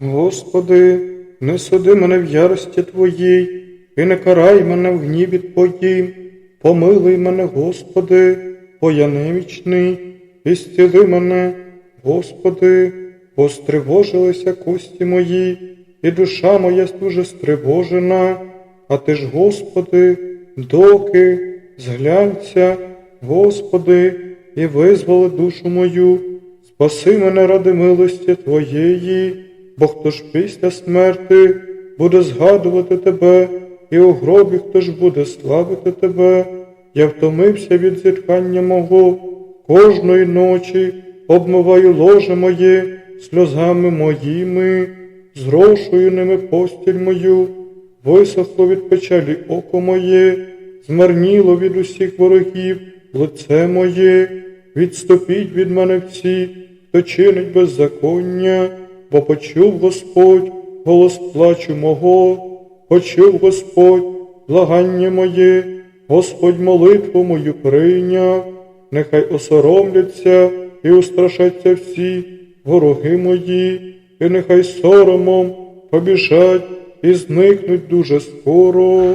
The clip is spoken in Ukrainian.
Господи, не суди мене в ярості Твоїй, і не карай мене в гніві Твоїм, помилуй мене, Господи, бо я немічний, і зціли мене, Господи, бо стривожилися кості мої, і душа моя дуже стривожена, а Ти ж, Господи, доки зглянься, Господи, і визволи душу мою, спаси мене ради милості Твоєї, бо хто ж після смерти буде згадувати Тебе, і у гробі хто ж буде славити Тебе, я втомився від зітхання мого, кожної ночі обмиваю ложе моє сльозами моїми, зрошую ними постіль мою, висохло від печалі око моє, змарніло від усіх ворогів лице моє, відступіть від мене всі, хто чинить беззаконня, бо почув Господь голос плачу мого, почув Господь благання моє, Господь молитву мою прийняв, нехай осоромляться і устрашаться всі вороги мої, і нехай соромом побіжать і зникнуть дуже скоро.